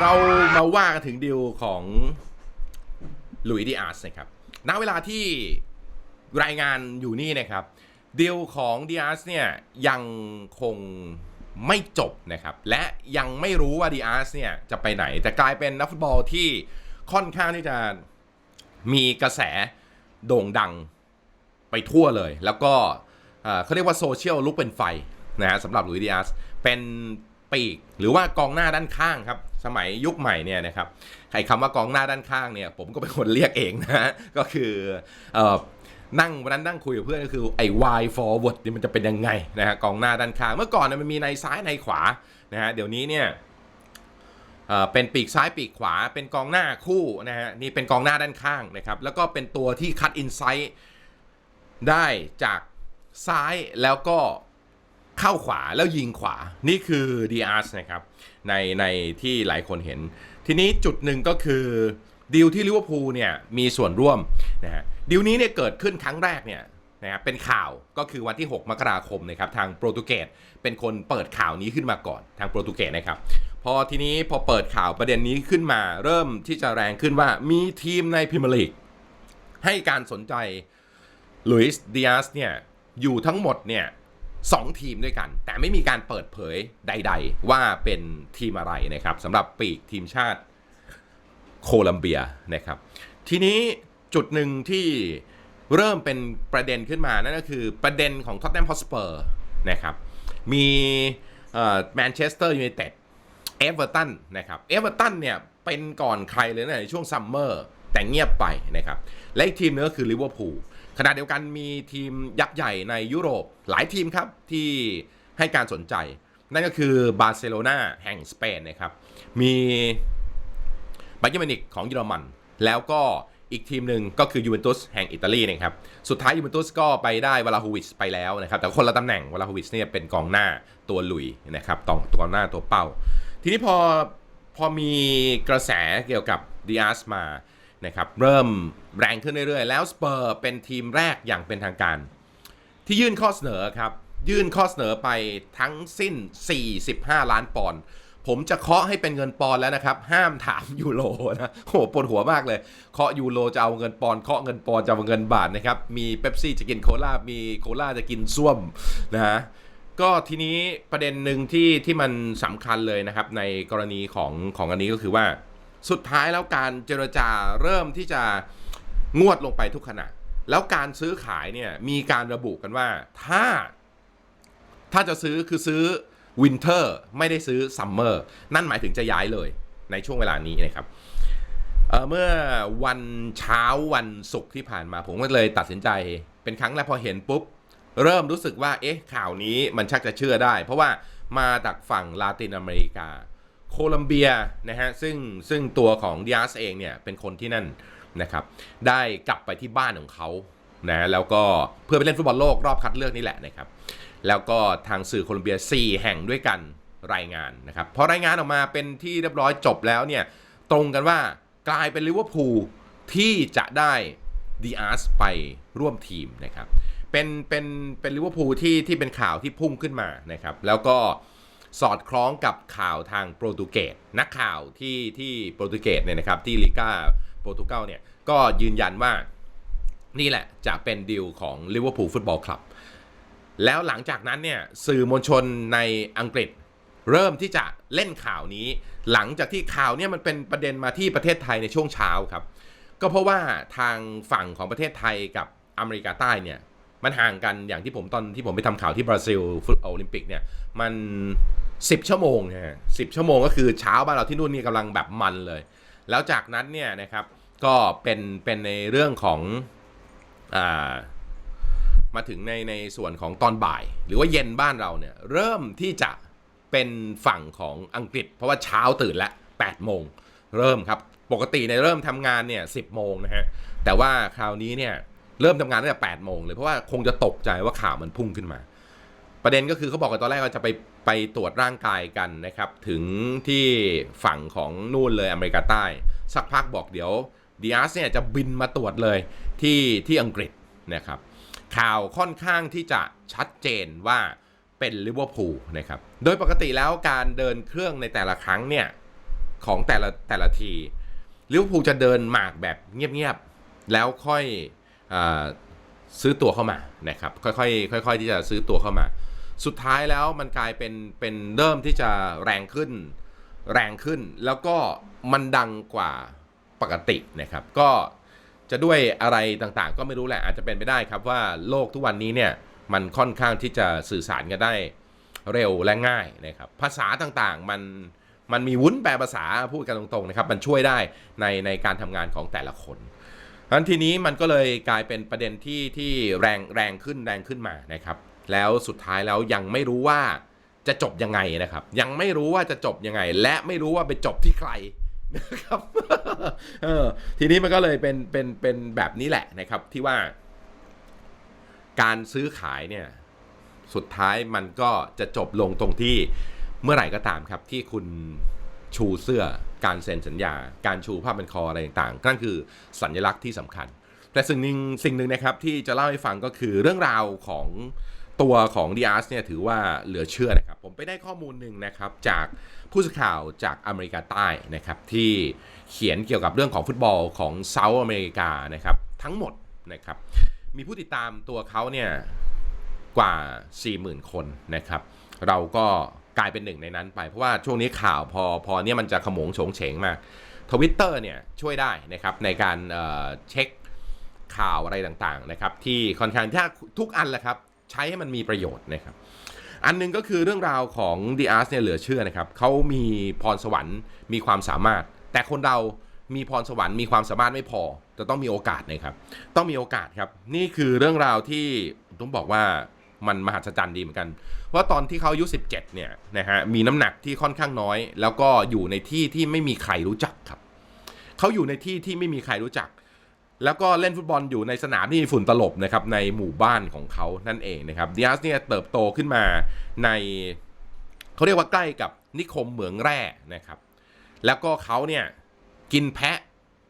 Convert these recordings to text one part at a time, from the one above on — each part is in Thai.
เรามาว่ากันถึงดีลของหลุยส์ดีอาร์สนะครับ ณ เวลาที่รายงานอยู่นี่นะครับดีลของดีอาร์สเนี่ยยังคงไม่จบนะครับ และยังไม่รู้ว่าดีอาร์สเนี่ยจะไปไหน แต่กลายเป็นนักฟุตบอลที่ค่อนข้างที่จะมีกระแสโด่งดังไปทั่วเลย แล้วก็เอ่อเขาเรียกว่าโซเชียลลุกเป็นไฟนะฮะสำหรับหลุยส์ดีอาร์สเป็นปีกหรือว่ากองหน้าด้านข้างครับ สมัยยุคใหม่เนี่ยนะครับใครคำว่ากองหน้าด้านข้างเนี่ย ผมก็เป็นคนเรียกเองนะก็คือเอ่อนั่งวันนั้นนั่งคุยกับเพื่อนก็คือไอ้ Y forward นี่มันจะเป็นยังไงนะฮะกองหน้าด้านข้าง เมื่อก่อนเนี่ยมันมีในซ้ายในขวานะฮะเดี๋ยวนี้เนี่ยเอ่อเป็นปีกซ้ายปีกขวาเป็นกองหน้าคู่นะฮะนี่เป็นกองหน้าด้านข้างนะครับแล้วก็เป็นตัวที่คัดอินไซต์ได้จากซ้ายแล้วก็ เข้าขวาแล้วยิงขวานี่คือดีอาร์สนะครับในในที่หลายคนเห็น ทีนี้จุดหนึ่งก็คือดีลที่ลิเวอร์พูลเนี่ยมีส่วนร่วมนะฮะดีลนี้เนี่ยเกิดขึ้นครั้งแรกเนี่ยนะครับเป็นข่าวก็คือวันที่ 6 มกราคมนะครับทางโปรตุเกสเป็นคนเปิดข่าวนี้ขึ้นมาก่อนทางโปรตุเกสนะครับพอทีนี้พอเปิดข่าวประเด็นนี้ขึ้นมา เริ่มที่จะแรงขึ้นว่ามีทีมในพรีเมียร์ลีกให้การสนใจลุยส์ดิอาสเนี่ยอยู่ทั้งหมดเนี่ย สองทีมด้วยกัน แต่ไม่มีการเปิดเผยใด ๆ ว่าเป็นทีมอะไรนะครับสำหรับปีกทีมชาติโคลัมเบียนะครับ ทีนี้จุดหนึ่งที่เริ่มเป็นประเด็นขึ้นมานั่นก็คือประเด็นของท็อตแนมฮอสเปอร์นะครับมีแมนเชสเตอร์ยูไนเต็ดเอเวอร์ตันนะครับเอเวอร์ตันเนี่ยเป็นก่อนใครเลยนะในช่วงซัมเมอร์แต่เงียบไปนะครับ และอีกทีมนึงก็คือลิเวอร์พูล ขณะเดียวกันมีทีมยักษ์ใหญ่ในยุโรปหลายทีมครับที่ให้การสนใจ นั่นก็คือบาร์เซโลนาแห่งสเปนนะครับ มีบาเยร์มินิกของเยอรมัน แล้วก็อีกทีมหนึ่งก็คือยูเวนตุสแห่งอิตาลีนะครับ สุดท้ายยูเวนตุสก็ไปได้วลาฮูวิชไปแล้วนะครับ แต่คนละตำแหน่งวลาฮูวิชเนี่ยเป็นกองหน้าตัวลุยนะครับตองตัวหน้าตัวเป้า ทีนี้พอพอมีกระแสเกี่ยวกับดิอาสมา นะครับเริ่มแรงขึ้นเรื่อยๆ แล้วสเปอร์เป็นทีมแรกอย่างเป็นทางการ ที่ยื่นข้อเสนอครับ ยื่นข้อเสนอไปทั้งสิ้น 45 ล้านปอนด์ผมจะเคาะให้เป็นเงินปอนด์แล้วนะครับ ห้ามถามยูโรนะโหปวดหัวมากเลยเคาะยูโรจะเอาเงินปอนด์เคาะเงินปอนด์จะเอาเงินบาทนะครับ มีเป๊ปซี่จะกินโคลามีโคลาจะกินส้วมนะฮะก็ทีนี้ประเด็นหนึ่งที่ที่มันสำคัญเลยนะครับ ในกรณีของของอันนี้ก็คือว่า สุดท้ายแล้วการเจรจาเริ่มที่จะงวดลงไปทุกขณะ แล้วการซื้อขายเนี่ยมีการระบุกันว่าถ้า ถ้าจะซื้อคือซื้อวินเทอร์ไม่ได้ซื้อซัมเมอร์นั่นหมายถึงจะย้ายเลยในช่วงเวลานี้นะครับเเมื่อวันเช้าวันศุกร์ที่ผ่านมาผมก็เลยตัดสินใจเป็นครั้งแรกพอเห็นปุ๊บ เริ่มรู้สึกว่าเอ๊ะข่าวนี้มันชักจะเชื่อได้ เพราะว่ามาจากฝั่งลาตินอเมริกา โคลัมเบียนะฮะซึ่งซึ่งตัวของดิอาสเองเนี่ยเป็นคนที่นั่นนะครับได้กลับไปที่บ้านของเขานะแล้วก็เพื่อไปเล่นฟุตบอลโลกรอบคัดเลือกนี่แหละนะครับแล้วก็ทางสื่อโคลัมเบีย 4 แห่งด้วยกันรายงานนะครับพอรายงานออกมาเป็นที่เรียบร้อยจบแล้วเนี่ยตรงกันว่ากลายเป็นลิเวอร์พูลที่จะได้ดีอาร์สไปร่วมทีมนะครับเป็นเป็นเป็นลิเวอร์พูลที่ที่เป็นข่าวที่พุ่งขึ้นมานะครับแล้วก็ สอดคล้องกับข่าวทางโปรตุเกสนักข่าวที่ที่โปรตุเกสเนี่ยนะครับที่ลิก้าโปรตุเกสเนี่ยก็ยืนยันว่านี่แหละจะเป็นดีลของลิเวอร์พูลฟุตบอลคลับแล้วหลังจากนั้นเนี่ยสื่อมวลชนในอังกฤษเริ่มที่จะเล่นข่าวนี้ หลังจากที่ข่าวเนี่ยมันเป็นประเด็นมาที่ประเทศไทยในช่วงเช้าครับ ก็เพราะว่าทางฝั่งของประเทศไทยกับอเมริกาใต้เนี่ยมันห่างกันอย่างที่ผมตอนที่ผมไปทำข่าวที่บราซิลฟุตโอลิมปิกเนี่ยมัน 10 ชั่วโมงนะฮะสิชั่วโมงก็คือเช้าบ้านเราที่นู่นนี่กำลังแบบมันเลย แล้วจากนั้นเนี่ยนะครับก็เป็นเป็นในเรื่องของอ่ามาถึงในในส่วนของตอนบ่าย หรือว่าเย็นบ้านเราเนี่ยเริ่มที่จะเป็นฝั่งของอังกฤษ เพราะว่าเช้าตื่นละ8โมงเริ่มครับปกติในเริ่มทำงานเนี่ย10โมงนะฮะแต่ว่าคราวนี้เนี่ยเริ่มทำงานตั้งแต่8โมงเลยเพราะว่าคงจะตกใจว่าข่าวมันพุ่งขึ้นมา ประเด็นก็คือเขาบอกกันตอนแรกว่าจะไป ไปตรวจร่างกายกันนะครับ ถึงที่ฝั่งของนู่นเลยอเมริกาใต้ สักพักบอกเดี๋ยวดีอาสเนี่ยจะบินมาตรวจเลยที่ที่อังกฤษนะครับ ข่าวค่อนข้างที่จะชัดเจนว่าเป็นลิเวอร์พูลนะครับ โดยปกติแล้วการเดินเครื่องในแต่ละครั้งเนี่ยของแต่ละแต่ละทีลิเวอร์พูลจะเดินหมากแบบเงียบๆ แล้วค่อยอซื้อตัวเข้ามานะครับ ค่อยๆค่อย ๆ ที่จะซื้อตัวเข้ามา สุดท้ายแล้วมันกลายเป็นเป็นเริ่มที่จะแรงขึ้น แรงขึ้น แล้วก็มันดังกว่าปกตินะครับ ก็จะด้วยอะไรต่างๆ ก็ไม่รู้แหละอาจจะเป็นไปได้ครับว่าโลกทุกวันนี้เนี่ยมันค่อนข้างที่จะสื่อสารกันได้เร็วและง่ายนะครับ ภาษาต่างๆมันมันมีวุ้นแปลภาษาพูดกันตรงๆนะครับ มันช่วยได้ในในการทำงานของแต่ละคนทั้นทีนี้มันก็เลยกลายเป็นประเด็นที่ที่แรงแรงขึ้นแรงขึ้นมานะครับ แล้วสุดท้ายแล้วยังไม่รู้ว่าจะจบยังไงนะครับ ยังไม่รู้ว่าจะจบยังไง และไม่รู้ว่าไปจบที่ใครนะครับเออทีนี้มันก็เลยเป็นเป็นเป็นแบบนี้แหละนะครับที่ว่า การซื้อขายเนี่ยสุดท้ายมันก็จะจบลงตรงที่เมื่อไหร่ก็ตามครับที่คุณชูเสื้อการเซ็นสัญญา การชูผ้าเป็นคออะไรต่างๆนั่นคือสัญลักษณ์ที่สำคัญ แต่สิ่งหนึ่งสิ่งหนึ่งนะครับที่จะเล่าให้ฟังก็คือเรื่องราวของ ตัวของดีอาร์สเนี่ยถือว่าเหลือเชื่อนะครับ ผมไปได้ข้อมูลหนึ่งนะครับ จากผู้สื่อข่าวจากอเมริกาใต้นะครับ ที่เขียนเกี่ยวกับเรื่องของฟุตบอลของเซาท์อเมริกานะครับทั้งหมดนะครับ มีผู้ติดตามตัวเขาเนี่ยกว่า 40,000 คนนะครับ เราก็กลายเป็นหนึ่งในนั้นไป เพราะว่าช่วงนี้ข่าวพอพอเนี่ยมันจะขมงโฉงเฉงมากทวิตเตอร์เนี่ยช่วยได้นะครับในการเอ่อเช็คข่าวอะไรต่างๆนะครับที่ค่อนข้างถ้าทุกอันแหละครับ ใช้ให้มันมีประโยชน์นะครับ อันหนึงก็คือเรื่องราวของดีอาร์สเนี่ยเหลือเชื่อนะครับเขามีพรสวรรค์มีความสามารถ แต่คนเรามีพรสวรรค์มีความสามารถไม่พอจะต้องมีโอกาสนะครับ ต้องมีโอกาสครับ นี่คือเรื่องราวที่ต้องบอกว่ามันมหัศจรรย์ดีเหมือนกัน ว่าตอนที่เขาอายุ 17 เนี่ยนะฮะมีน้ำหนักที่ค่อนข้างน้อย แล้วก็อยู่ในที่ที่ไม่มีใครรู้จักครับ เขาอยู่ในที่ที่ไม่มีใครรู้จัก แล้วก็เล่นฟุตบอลอยู่ในสนามที่มีฝุ่นตลบนะครับในหมู่บ้านของเขานั่นเองนะครับดิอาสเนี่ยเติบโตขึ้นมาในเขาเรียกว่าใกล้กับนิคมเหมืองแร่นะครับ แล้วก็เขาเนี่ยกินแพะ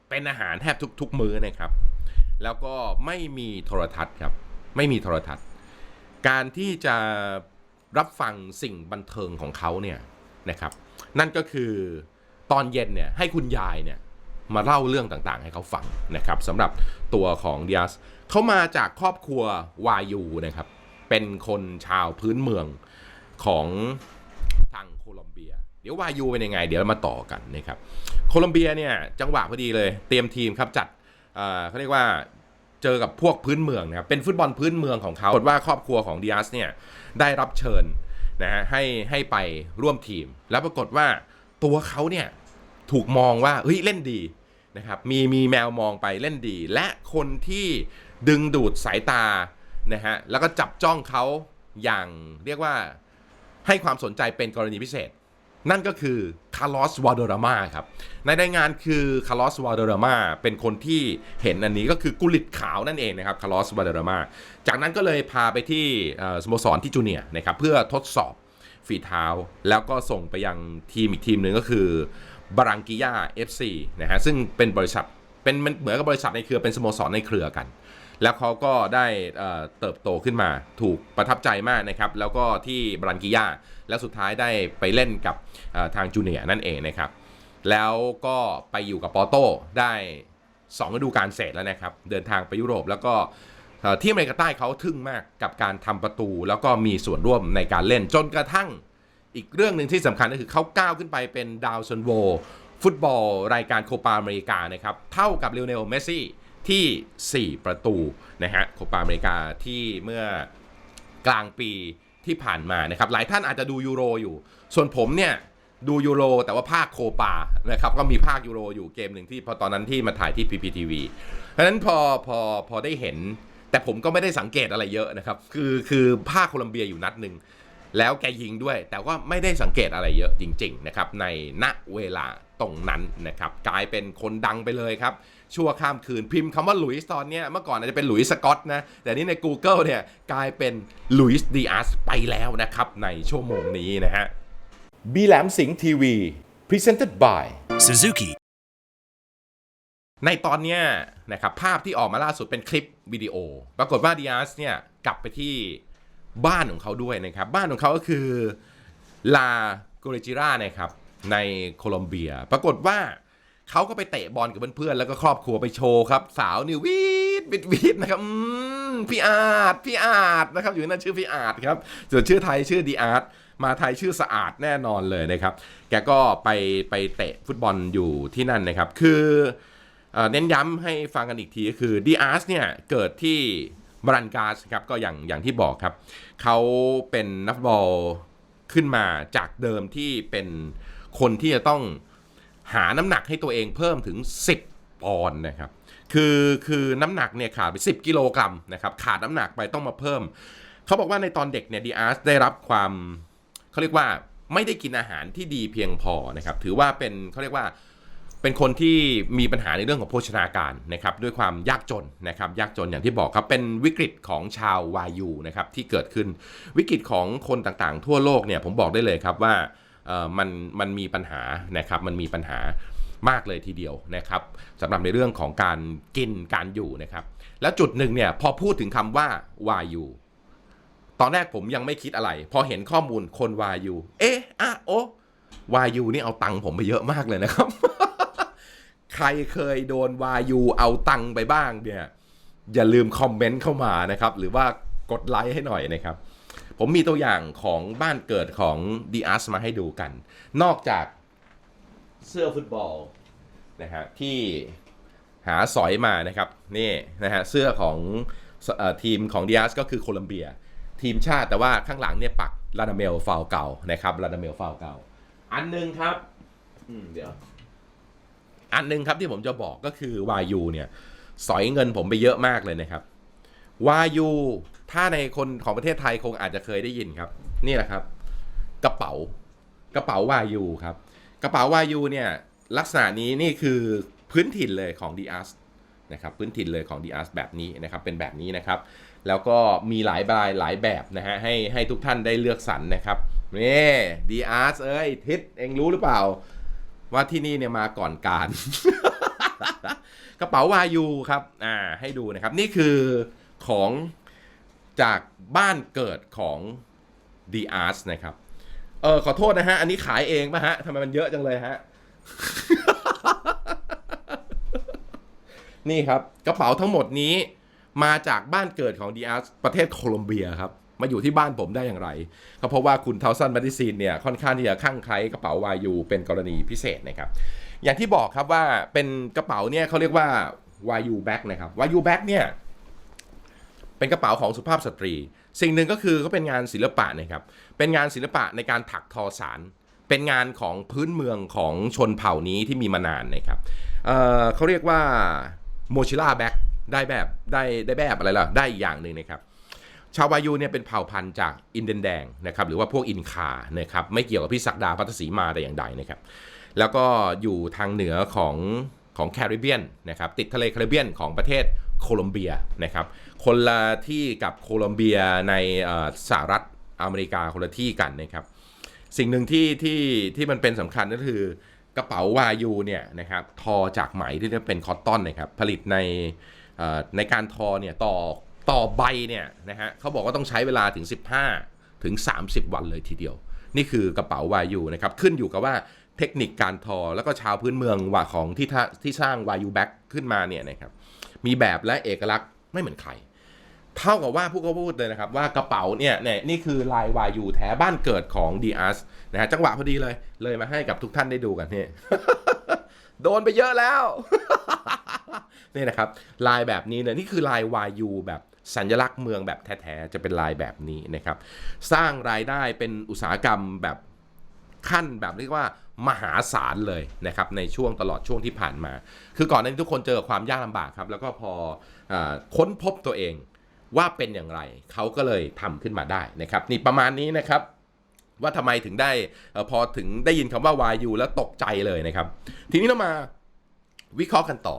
เป็นอาหารแทบทุก ๆ มื้อนะครับ แล้วก็ไม่มีโทรทัศน์ครับ ไม่มีโทรทัศน์ การที่จะรับฟังสิ่งบันเทิงของเขาเนี่ยนะครับ นั่นก็คือตอนเย็นเนี่ยให้คุณยายเนี่ย มาเล่าเรื่องต่างๆ ให้เขาฟังนะครับสำหรับตัวของดิอาสเขามาจากครอบครัววายูนะครับ เป็นคนชาวพื้นเมืองของทางโคลอมเบีย เดี๋ยววายูเป็นยังไง เดี๋ยวเรามาต่อกันนะครับโคลอมเบียเนี่ยจังหวะพอดีเลย เตรียมทีมครับจัดเเขาเรียกว่าเจอกับพวกพื้นเมืองนะครับเป็นฟุตบอลพื้นเมืองของเขาปรากฏว่าครอบครัวของดิอาสเนี่ยได้รับเชิญนะฮะให้ให้ไปร่วมทีม แล้วปรากฏว่าตัวเขาเนี่ย ถูกมองว่าเฮ้ยเล่นดีนะครับมีมีแมวมองไปเล่นดี และคนที่ดึงดูดสายตานะฮะแล้วก็จับจ้องเขาอย่างเรียกว่าให้ความสนใจเป็นกรณีพิเศษ นั่นก็คือคาร์ลอสวาเดรามาครับในรายงานคือคาร์ลอสวาเดรามาเป็นคนที่เห็นอันนี้ก็คือกุลิตขาวนั่นเองนะครับคาร์ลอสวาเดรามาจากนั้นก็เลยพาไปที่สโมสรที่จูเนียนะครับเพื่อทดสอบฝีเท้า แล้วก็ส่งไปยังทีมอีกทีมหนึ่งก็คือ บารังกิยา FC นะฮะซึ่งเป็นบริษัทเป็นเหมือนกับบริษัทในเครือเป็นสโมสรในเครือกัน แล้วเขาก็ได้เติบโตขึ้นมาถูกประทับใจมากนะครับ แล้วก็ที่บรันกิยาแล้วสุดท้ายได้ไปเล่นกับทางจูเนียนั่นเองนะครับ แล้วก็ไปอยู่กับปอโต้ได้2ฤดูกาลเศษแล้วนะครับ เดินทางไปยุโรปแล้วก็ที่อเมริกาใต้เขาทึ่งมากกับการทำประตู แล้วก็มีส่วนร่วมในการเล่นจนกระทั่ง อีกเรื่องหนึ่งที่สำคัญก็คือเขาก้าวขึ้นไปเป็นดาวซันโวฟุตบอลรายการโคปาอเมริกานะครับเท่ากับเลโอเนลเมสซี่ที่ 4 ประตูนะฮะโคปาอเมริกาที่เมื่อกลางปีที่ผ่านมานะครับหลายท่านอาจจะดูยูโรอยู่ ส่วนผมเนี่ยดูยูโรแต่ว่าภาคโคปานะครับก็มีภาคยูโรอยู่เกมหนึ่งที่พอตอนนั้นที่มาถ่ายที่ PPTV เพราะฉะนั้นพอพอพอได้เห็น แต่ผมก็ไม่ได้สังเกตอะไรเยอะนะครับ คือคือภาคโคลัมเบียอยู่นัดหนึ่ง แล้วแกยิงด้วย แต่ว่าไม่ได้สังเกตอะไรเยอะจริงๆนะครับในณเวลาตรงนั้นนะครับกลายเป็นคนดังไปเลยครับ ชั่วข้ามคืนพิมพ์คำว่าหลุยส์ตอนเนี้ยเมื่อก่อนอาจจะเป็นหลุยส์สกอตนะ แต่นี่ใน Google เนี่ยกลายเป็นหลุยส์ดีอาร์สไปแล้วนะครับ ในชั่วโมงนี้นะฮะบีแหลมสิงห์ทีวี presented by Suzuki. ในตอนเนี้ยนะครับภาพที่ออกมาล่าสุดเป็นคลิปวิดีโอ ปรากฏว่าดิอาสเนี่ยกลับไปที่ บ้านของเขาด้วยนะครับ บ้านของเขาก็คือลาโกเรจิรานะครับในโคลอมเบีย ปรากฏว่าเขาก็ไปเตะบอลกับเพื่อนๆ แล้วก็ครอบครัวไปโชว์ครับ สาวนิววีดวิดวิดนะครับพี่อาร์ตพี่อาร์ตนะครับ อยู่นั่นชื่อพี่อาร์ตครับ ส่วนชื่อไทยชื่อดีอาร์ตมาไทยชื่อสะอาดแน่นอนเลยนะครับ แกก็ไปไปเตะฟุตบอลอยู่ที่นั่นนะครับ คือเน้นย้ำให้ฟังกันอีกทีก็คือดีอาร์สเนี่ยเกิดที่ บรันกาสครับก็อย่างอย่างที่บอกครับเขาเป็นนักบอลขึ้นมาจากเดิมที่เป็นคนที่จะต้องหาน้ำหนักให้ตัวเองเพิ่มถึง 10ปอนด์นะครับคือคือน้ำหนักเนี่ยขาดไป 10 กิโลกรัมนะครับขาดน้ำหนักไปต้องมาเพิ่ม เขาบอกว่าในตอนเด็กเนี่ยดีอาร์สได้รับความเขาเรียกว่าไม่ได้กินอาหารที่ดีเพียงพอนะครับถือว่าเป็นเขาเรียกว่า เป็นคนที่มีปัญหาในเรื่องของโภชนาการนะครับด้วยความยากจนนะครับยากจนอย่างที่บอกครับเป็นวิกฤตของชาววายูนะครับที่เกิดขึ้นวิกฤตของคนต่างๆ ทั่วโลกเนี่ยผมบอกได้เลยครับว่าเออมันมันมีปัญหานะครับมันมีปัญหามากเลยทีเดียวนะครับสำหรับในเรื่องของการกินการอยู่นะครับแล้วจุดหนึ่งเนี่ยพอพูดถึงคำว่าวายูตอนแรกผมยังไม่คิดอะไร พอเห็นข้อมูลคนวายูเอ๊ะอะโอวายูนี่เอาตังค์ผมไปเยอะมากเลยนะครับ ใครเคยโดนวายูเอาตังค์ไปบ้างเนี่ยอย่าลืมคอมเมนต์เข้ามานะครับ หรือว่ากดไลค์ให้หน่อยนะครับ ผมมีตัวอย่างของบ้านเกิดของดีอาร์สมาให้ดูกัน นอกจากเสื้อฟุตบอลนะฮะที่หาสอยมานะครับนี่นะฮะเสื้อของอทีมของดีอาร์สก็คือโคลัมเบีย ทีมชาติแต่ว่าข้างหลังเนี่ยปักลาดาเมลฟาวเก่านะครับลาดาเมลฟาวเก่า อันหนึงครับ อืมเดี๋ยว อันหนึงครับที่ผมจะบอกก็คือวายูเนี่ยสอยเงินผมไปเยอะมากเลยนะครับวายูถ้าในคนของประเทศไทยคงอาจจะเคยได้ยินครับ นี่แหละครับ กระเป๋ากระเป๋าวายูครับ กระเป๋าวายูเนี่ยลักษณะนี้นี่คือพื้นถิ่นเลยของ d ีอาร์นะครับพื้นถิ่นเลยของ d ีอาร์แบบนี้นะครับเป็นแบบนี้นะครับ แล้วก็มีหลายบายหลายแบบนะฮะให้ให้ทุกท่านได้เลือกสรรนะครับนี่ดีอาร์เอ้ยทิศเองรู้หรือเปล่า ว่าที่นี่เนี่ยมาก่อนการ กระเป๋าวายูครับ อ่า ให้ดูนะครับ นี่คือของจากบ้านเกิดของ The Arts นะครับ เออขอโทษนะฮะ อันนี้ขายเองป่ะฮะทำไมมันเยอะจังเลยฮะ นี่ครับ กระเป๋าทั้งหมดนี้มาจากบ้านเกิดของ The Arts ประเทศโคลอมเบียครับ มาอยู่ที่บ้านผมได้อย่างไร ก็เพราะว่าคุณเทาสันบัติซีนเนี่ยค่อนข้างที่จะข้างใครกระเป๋าวายูเป็นกรณีพิเศษนะครับ อย่างที่บอกครับว่าเป็นกระเป๋าเนี่ยเขาเรียกว่าวายูแบ็กนะครับวายูแบ็กเนี่ยเป็นกระเป๋าของสุภาพสตรี สิ่งหนึ่งก็คือเขาเป็นงานศิลปะนะครับ เป็นงานศิลปะในการถักทอสาร เป็นงานของพื้นเมืองของชนเผ่านี้ที่มีมานานนะครับเเขาเรียกว่าโมชิล่าแบ็กได้แบบได้ได้แบบอะไรล่ะ ได้อีกอย่างหนึ่งนะครับ ชาววายูเนี่ยเป็นเผ่าพันธุ์จากอินเดนแดงนะครับหรือว่าพวกอินคานะครับไม่เกี่ยวกับพี่ศักดาพัทศรีมาแต่อย่างใดนะครับแล้วก็อยู่ทางเหนือของของแคริบเบียนนะครับติดทะเลแคริบเบียนของประเทศโคลอมเบียนะครับคนละที่กับโคลอมเบียในสหรัฐอเมริกาคนละที่กันนะครับสิ่งหนึ่งที่ที่ที่มันเป็นสำคัญก็คือกระเป๋าวายูเนี่ยนะครับทอจากไหมที่จะเป็นคอตตอนนะครับผลิตในในการทอเนี่ยต่อ ต่อใบเนี่ยนะฮะเขาบอกว่าต้องใช้เวลาถึง 15 ถึง 30 วันเลยทีเดียว นี่คือกระเป๋าวายูนะครับ ขึ้นอยู่กับว่าเทคนิคการทอแล้วก็ชาวพื้นเมืองว่าของที่ที่สร้างวายูแบ็กขึ้นมาเนี่ยนะครับมีแบบและเอกลักษณ์ไม่เหมือนใคร เท่ากับว่าผู้ก็พูดเลยนะครับ ว่ากระเป๋าเนี่ยเนี่ยนี่คือลายวายูแท้บ้านเกิดของดีอาร์สนะฮะจังหวะพอดีเลยเลยมาให้กับทุกท่านได้ดูกันเนี่โดนไปเยอะแล้วนี่นะครับ ลายแบบนี้เนี่ยนี่คือลายวายูแบบ สัญลักษณ์เมืองแบบแท้ๆจะเป็นลายแบบนี้นะครับ สร้างรายได้เป็นอุตสาหกรรมแบบขั้นแบบเรียกว่ามหาศาลเลยนะครับในช่วงตลอดช่วงที่ผ่านมา คือก่อนหน้านี้ทุกคนเจอความยากลำบากครับ แล้วก็พออค้นพบตัวเองว่าเป็นอย่างไรเขาก็เลยทำขึ้นมาได้นะครับ นี่ประมาณนี้นะครับ ว่าทำไมถึงได้พอถึงได้ยินคำว่าวายูแล้วตกใจเลยนะครับ ทีนี้เรามาวิเคราะห์กันต่อ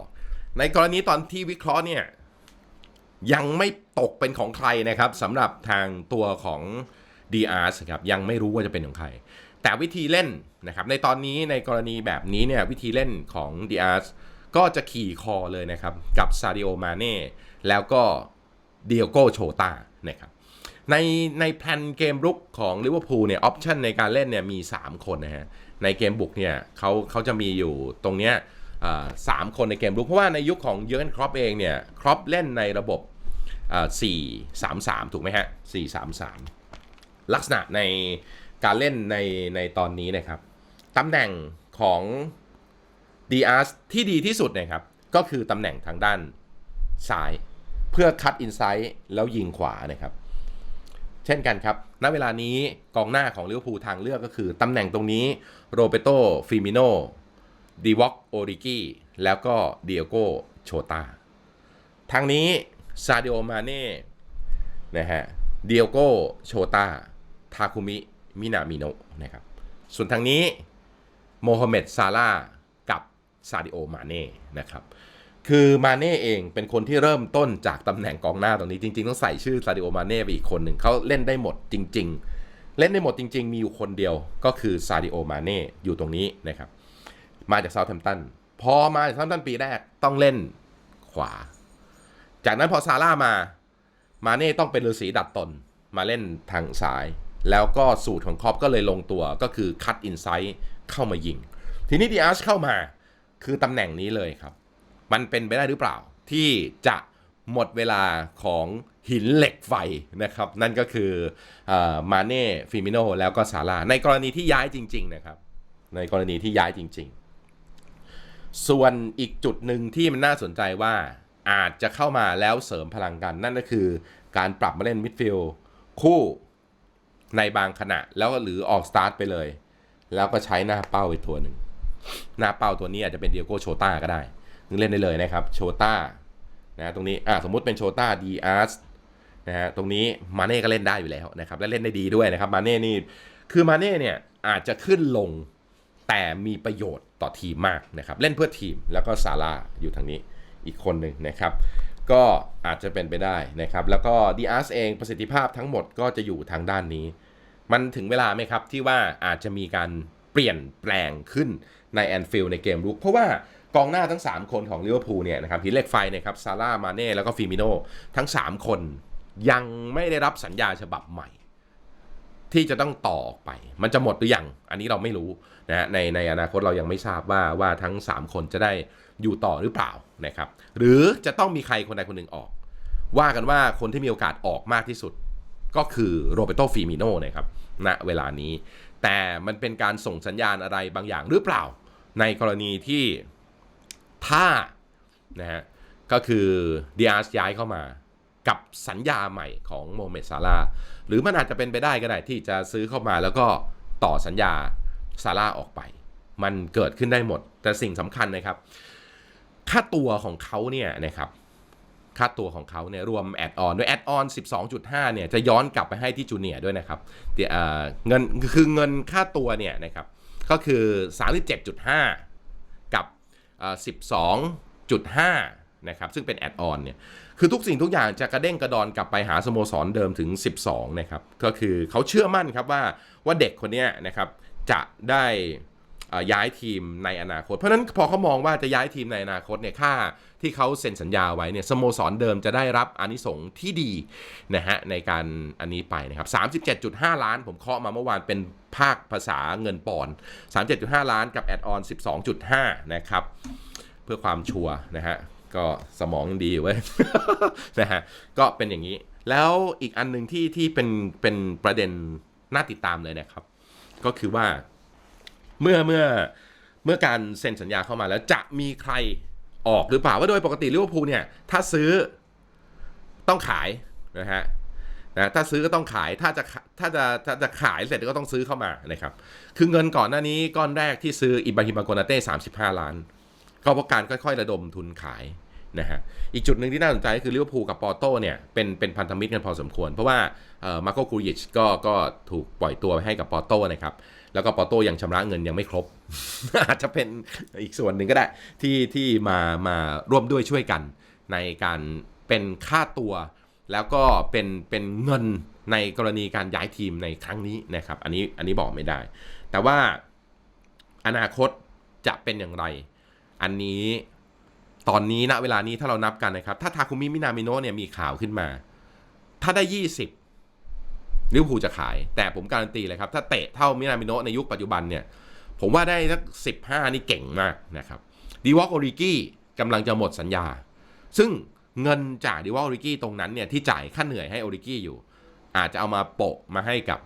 ในกรณีตอนที่วิเคราะห์เนี่ย ยังไม่ตกเป็นของใครนะครับสำหรับทางตัวของ d r ครับยังไม่รู้ว่าจะเป็นของใคร แต่วิธีเล่นนะครับในตอนนี้ในกรณีแบบนี้เนี่ยวิธีเล่นของ d r ก็จะขี่คอเลยนะครับกับซาดิโอมาเน่แล้วก็เดียโกโชตานะครับในในแพลนเกมรุกของลิเวอร์พูลเนี่ยออปชันในการเล่นเนี่ยมี 3 คนนะฮะในเกมบุกเนี่ยเขาเขาจะมีอยู่ตรงเนี้ยอ่าสามคนในเกมรุกเพราะว่าในยุคของเยอร์เกนครอปเองเนี่ยครอปเล่นในระบบ สี่สามสามถูกไหมฮะสี่สามสามลักษณะในการเล่นในในตอนนี้นะครับตำแหน่งของดีอาร์ที่ดีที่สุดนะครับ ก็คือตำแหน่งทางด้านซ้ายเพื่อคัดอินไซต์แล้วยิงขวานะครับ เช่นกันครับ ณ เวลานี้กองหน้าของลิเวอร์พูลทางเลือกก็คือตำแหน่งตรงนี้โรเบโตฟิมิโนดีวอกโอริกิแล้วก็เดียโกโชตาทางนี้ ซาดิโอมาเน่นะฮะเดียโกโชตาทาคุมิ มินามิโนะนะครับ ส่วนทางนี้โมฮัมเหม็ดซาลากับซาดิโอมาเน่นะครับ คือมาเน่เองเป็นคนที่เริ่มต้นจากตำแหน่งกองหน้าตรงนี้จริง ๆ ต้องใส่ชื่อซาดิโอมาเน่ไปอีกคนหนึ่งเขาเล่นได้หมดจริง ๆ เล่นได้หมดจริง ๆ มีอยู่คนเดียวก็คือซาดิโอมาเน่อยู่ตรงนี้นะครับ มาจากเซาท์แฮมป์ตันพอมาจากเซาท์แฮมป์ตันปีแรกต้องเล่นขวา จากนั้นพอซาร่ามา มาเน่ต้องเป็นฤาษีดัดตนมาเล่นทางซ้าย แล้วก็สูตรของครอปก็เลยลงตัวก็คือคัดอินไซต์เข้ามายิง ทีนี้ดีอาร์ชเข้ามาคือตำแหน่งนี้เลยครับ มันเป็นไปได้หรือเปล่า ที่จะหมดเวลาของหินเหล็กไฟนะครับ นั่นก็คือมาเน่ฟิมิโนแล้วก็ซาร่าในกรณีที่ย้ายจริง ๆ นะครับ ในกรณีที่ย้ายจริง ๆ ส่วนอีกจุดหนึ่งที่มันน่าสนใจว่า อาจจะเข้ามาแล้วเสริมพลังกัน นั่นก็คือการปรับมาเล่นมิดฟิลด์คู่ในบางขณะ แล้วก็หรือออกสตาร์ทไปเลย แล้วก็ใช้หน้าเป้าไปตัวหนึ่ง หน้าเป้าตัวนี้อาจจะเป็นเดียโก้โชต้าก็ได้นึงเล่นได้เลยนะครับโชต้านะตรงนี้อ่าสมมุติเป็นโชต้าดีอาร์สนะฮะตรงนี้มาเน่ก็เล่นได้อยู่แล้วนะครับและเล่นได้ดีด้วยนะครับมาเน่นี่คือมาเน่เนี่ยอาจจะขึ้นลงแต่มีประโยชน์ต่อทีมมากนะครับ เล่นเพื่อทีมแล้วก็ซาร่าอยู่ทางนี้ อีกคนหนึ่งนะครับ ก็อาจจะเป็นไปได้นะครับ แล้วก็ดีอาร์สเองประสิทธิภาพทั้งหมดก็จะอยู่ทางด้านนี้ มันถึงเวลาไหมครับที่ว่าอาจจะมีการเปลี่ยนแปลงขึ้นในแอนฟิลในเกมรุกเพราะว่ากองหน้าทั้ง 3 คนของลิเวอร์พูลเนี่ยนะครับหินเล็กไฟนะครับซาร่ามาเน่แล้วก็ฟิมิโนทั้ง 3 คนยังไม่ได้รับสัญญาฉบับใหม่ ที่จะต้องต่อออกไป มันจะหมดหรือยัง อันนี้เราไม่รู้นะฮะในในอนาคตเรายังไม่ทราบว่าว่าทั้ง 3 คนจะได้ อยู่ต่อหรือเปล่านะครับ หรือจะต้องมีใครคนใดคนหนึ่งออก ว่ากันว่าคนที่มีโอกาสออกมากที่สุด ก็คือโรเบโตฟิมิโนนะครับณเวลานี้ แต่มันเป็นการส่งสัญญาณอะไรบางอย่างหรือเปล่า ในกรณีที่ถ้านะฮะก็คือดีอาร์สย้ายเข้ามากับสัญญาใหม่ของโมเมดซาลาหรือมันอาจจะเป็นไปได้ก็ได้ที่จะซื้อเข้ามาแล้วก็ต่อสัญญาซาลาออกไป มันเกิดขึ้นได้หมด แต่สิ่งสำคัญนะครับ ค่าตัวของเขาเนี่ยนะครับค่าตัวของเขาเนี่ยรวมแอดออนด้วยแอดออน12.5 เนี่ยจะย้อนกลับไปให้ที่จูเนียร์ด้วยนะครับเเงินคือเงินค่าตัวเนี่ยนะครับก็คือ 37.5 กับ 12.5 นะครับซึ่งเป็นแอดออนเนี่ยคือทุกสิ่งทุกอย่างจะกระเด้งกระดอนกลับไปหาสโมสรเดิมถึง 12 นะครับ ก็คือเขาเชื่อมั่นครับว่าว่าเด็กคนนี้นะครับจะได้ ย้ายทีมในอนาคต เพราะฉะนั้นพอเขามองว่าจะย้ายทีมในอนาคตเนี่ยค่าที่เขาเซ็นสัญญาไว้เนี่ยสโมสรเดิมจะได้รับอานิสงที่ดีนะฮะในการอันนี้ไปนะครับ 37.5 ล้านผมเคาะมาเมื่อวานเป็นภาคภาษาเงินปอนด์37.5 ล้านกับแอดออน 12.5 นะครับ เพื่อความชัวนะฮะก็สมองดีเว้ยนะฮะก็เป็นอย่างนี้ แล้วอีกอันหนึ่งที่ที่เป็นเป็นประเด็นน่าติดตามเลยนะครับ ก็คือว่า เมื่อเมื่อเมื่อการเซ็นสัญญาเข้ามาแล้วจะมีใครออกหรือเปล่าว่าโดยปกติลิเวอร์พูลเนี่ยถ้าซื้อต้องขายนะฮะนะถ้าซื้อก็ต้องขายถ้าจะถ้าจะถ้าจะขายเสร็จก็ต้องซื้อเข้ามานะครับคือเงินก่อนหน้านี้ก้อนแรกที่ซื้ออิบราฮิมาโกนาเต้สามสิบห้าล้าน ก็เพราะการค่อยๆ ระดมทุนขายนะฮะอีกจุดหนึ่งที่น่าสนใจคือลิเวอร์พูลกับปอร์โต้เนี่ยเป็นเป็นพันธมิตรกันพอสมควร เพราะว่ามาโกกูยิชก็ก็ถูกปล่อยตัวไปให้กับปอร์โต้นะครับ แล้วก็ปอโต้ยังชำระเงินยังไม่ครบ อาจจะเป็นอีกส่วนหนึ่งก็ได้ที่ที่มามาร่วมด้วยช่วยกัน ในการเป็นค่าตัว แล้วก็เป็นเป็นเงินในกรณีการย้ายทีมในครั้งนี้นะครับ อันนี้อันนี้บอกไม่ได้ แต่ว่าอนาคตจะเป็นอย่างไร อันนี้ตอนนี้ณเวลานี้ถ้าเรานับกันนะครับ ถ้าทาคุมิมินามิโนะเนี่ยมีข่าวขึ้นมา ถ้าได้ 20 ลิเวอร์พูลจะขาย แต่ผมการันตีเลยครับ ถ้าเตะเท่ามินามิโนะในยุคปัจจุบันเนี่ย ผมว่าได้สักสิบห้านี่เก่งมากนะครับดีวอลโอริกี้กำลังจะหมดสัญญา ซึ่งเงินจากดีวอลโอริกี้ตรงนั้นเนี่ยที่จ่ายค่าเหนื่อยให้โอริกี้อยู่ อาจจะเอามาโปะมาให้กับ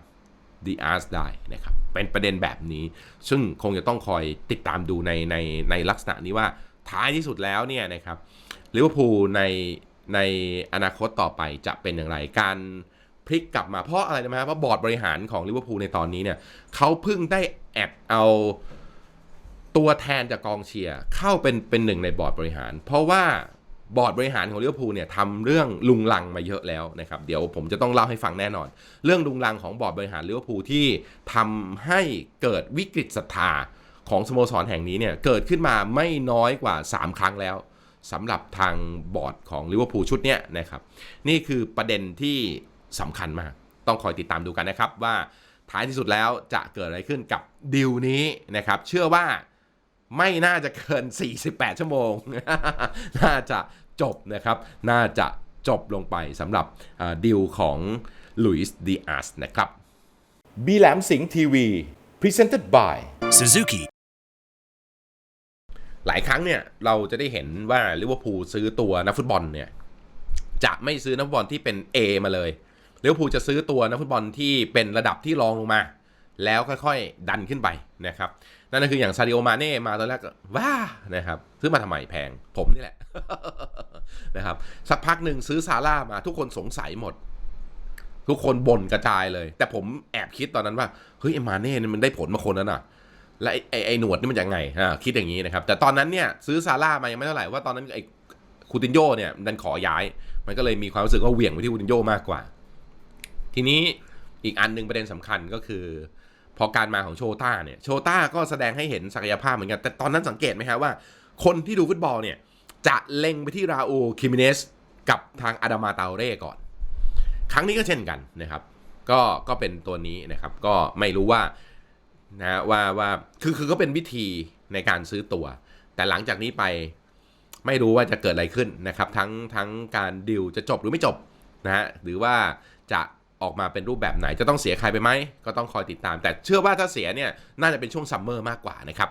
ดีอาร์สได้นะครับ เป็นประเด็นแบบนี้ ซึ่งคงจะต้องคอยติดตามดูในในในลักษณะนี้ว่าท้ายที่สุดแล้วเนี่ยนะครับลิเวอร์พูลในในอนาคตต่อไปจะเป็นอย่างไรการ พลิกกลับมาเพราะอะไรนะฮะเพราะบอร์ดบริหารของลิเวอร์พูลในตอนนี้เนี่ยเขาเพิ่งได้แอดเอาตัวแทนจากกองเชียร์เข้าเป็นเป็นหนึ่งในบอร์ดบริหาร เพราะว่าบอร์ดบริหารของลิเวอร์พูลเนี่ยทำเรื่องลุงลังมาเยอะแล้วนะครับเดี๋ยวผมจะต้องเล่าให้ฟังแน่นอน เรื่องลุงลังของบอร์ดบริหารลิเวอร์พูลที่ทำให้เกิดวิกฤตศรัทธาของสโมสรแห่งนี้เนี่ยเกิดขึ้นมาไม่น้อยกว่า 3 ครั้งแล้วสำหรับทางบอร์ดของลิเวอร์พูลชุดเนี้ยนะครับนี่คือประเด็นที่ สำคัญมาก ต้องคอยติดตามดูกันนะครับว่าท้ายที่สุดแล้วจะเกิดอะไรขึ้นกับดิวนี้นะครับ เชื่อว่าไม่น่าจะเกิน 48 ชั่วโมง น่าจะจบนะครับ น่าจะจบลงไปสำหรับดิวของลุยส์ดีอาร์สนะครับบีแหลมสิงห์ทีวี Presented by Suzuki. หลายครั้งเนี่ยเราจะได้เห็นว่าลิเวอร์พูลซื้อตัวนักฟุตบอลเนี่ยจะไม่ซื้อนักฟุตบอลที่เป็น A มาเลย ลิเวอร์พูลจะซื้อตัวนักฟุตบอลที่เป็นระดับที่รองลงมา แล้วค่อยๆ ดันขึ้นไปนะครับ นั่นก็คืออย่างซาดิโอมาเน่มาตอนแรกว้านะครับ ซื้อมาทำไมแพง ผมนี่แหละนะครับ สักพักหนึ่งซื้อซาร่ามาทุกคนสงสัยหมด ทุกคนบ่นกระจายเลย แต่ผมแอบคิดตอนนั้นว่าเฮ้ยมาเน่เนี่ยมันได้ผลมาคนนั้นอะและไอ้ไอ้หนวดนี่มันยังไงอ่าคิดอย่างนี้นะครับ แต่ตอนนั้นเนี่ยซื้อซาร่ามายังไม่เท่าไหร่ว่าตอนนั้นไอ้คูตินโยเนี่ยดันขอย้าย มันก็เลยมีความรู้สึกว่าเหวี่ยงไปที่คูตินโยมากกว่า ทีนี้อีกอันหนึ่งประเด็นสำคัญก็คือ พอการมาของโชต้าเนี่ยโชต้าก็แสดงให้เห็นศักยภาพเหมือนกัน แต่ตอนนั้นสังเกตไหมฮะว่า คนที่ดูฟุตบอลเนี่ย จะเล็งไปที่ราอูคิมิเนสกับทางอาดามาตาเร่ก่อน ครั้งนี้ก็เช่นกันนะครับ ก็ก็เป็นตัวนี้นะครับก็ไม่รู้ว่านะว่าว่าคือคือก็เป็นวิธีในการซื้อตัว แต่หลังจากนี้ไปไม่รู้ว่าจะเกิดอะไรขึ้นนะครับ ทั้งทั้งการดิวจะจบหรือไม่จบนะฮะหรือว่าจะ ออกมาเป็นรูปแบบไหนจะต้องเสียใครไปไหมก็ต้องคอยติดตาม แต่เชื่อว่าถ้าเสียเนี่ยน่าจะเป็นช่วงซัมเมอร์มากกว่านะครับ